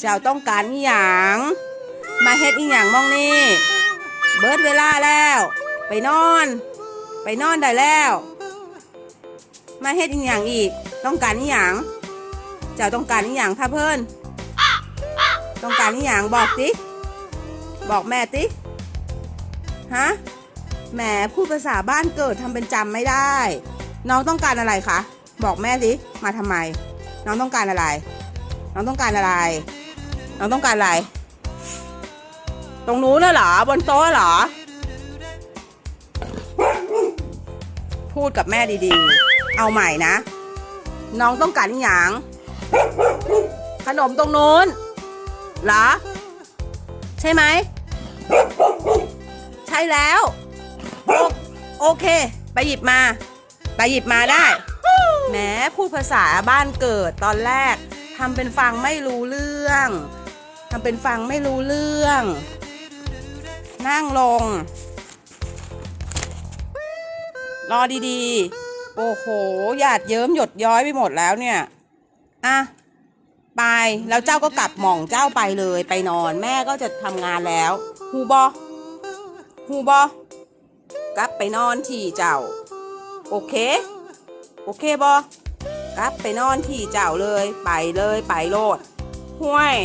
เจ้าต้องการอีหยังมาเฮ็ดอีหยังมองนี่เบิดเวลาแล้ว ไปนอน ไปนอนได้แล้ว มาเฮ็ดอีหยังอีก ต้องการอีหยังเจ้าต้องการอีหยังค่ะเพิ่นต้องการอีหยังบอกสิบอกแม่สิฮะแหมพูดภาษาบ้านเกิดทำเป็นจำไม่ได้ น้องต้องการอะไรคะบอกแม่สิมาทำไม น้องต้องการอะไร น้องต้องการอะไร น้องต้องการอะไร ตรงนู้นน่ะเหรอ บนโต๊ะเหรอ พูดกับแม่ดีๆ เอาใหม่นะ น้องต้องการอหย่างขนมตรงนู้นเหรอ ใช่ไหม ใช่แล้วโอโอเค ไปหยิบมา ไปหยิบมาได้แหมพูดภาษาบ้านเกิดตอนแรก ทำเป็นฟังไม่รู้เรื่องทำเป็นฟังไม่รู้เรื่อง นั่งลง รอดีๆ โอ้โห หยาดเยิ้มหยดย้อยไปหมดแล้วเนี่ย อะ ไปแล้วเจ้าก็กลับหม่องเจ้าไปเลยไปนอนแม่ก็จะทำงานแล้วฮูบอฮูบอกลับไปนอนที่เจ้า โอเค โอเคบอ กลับไปนอนที่เจ้าเลยไปเลยไปโลดห้วย